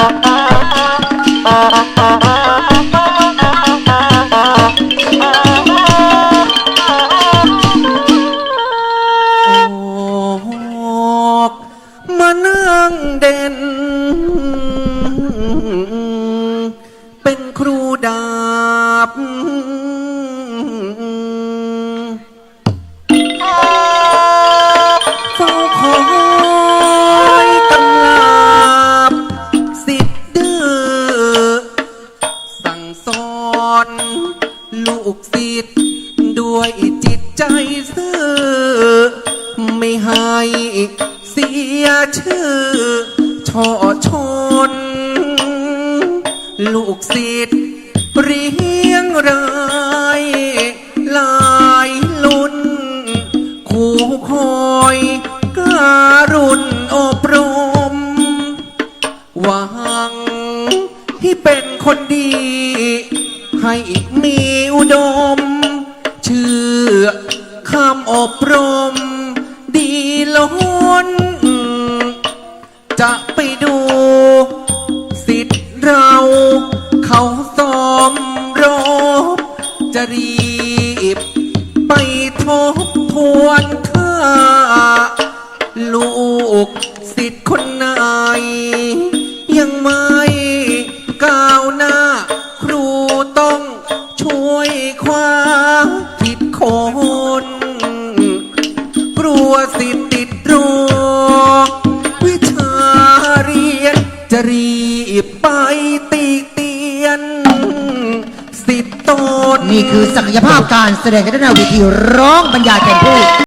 ออกมานั่งเด่น เป็นครูดาบ เฝ้าคอย ลูกศิษย์ด้วยจิตใจซื่อ ไม่ให้เสียชื่อช่อชน ลูกศิษย์เรียงรายลายลุ่นคู่คอยการุณอบรมหวังที่เป็นคนดี ให้มีอุดมเชื่อคำอบรม ดีล้น จะไปดูสิทธิ์เรา เขาซ้อมรบ จะรีบ ไปทบทวนค่า ลูกศิษย์คนไหนยังไม่ รอวิชาเรียนจะรีบไปตีเตียน สิทธิ์ตน นี่คือศักยภาพการแสดงในด้านหน้าเวทีร้องบรรยายแก่ผู้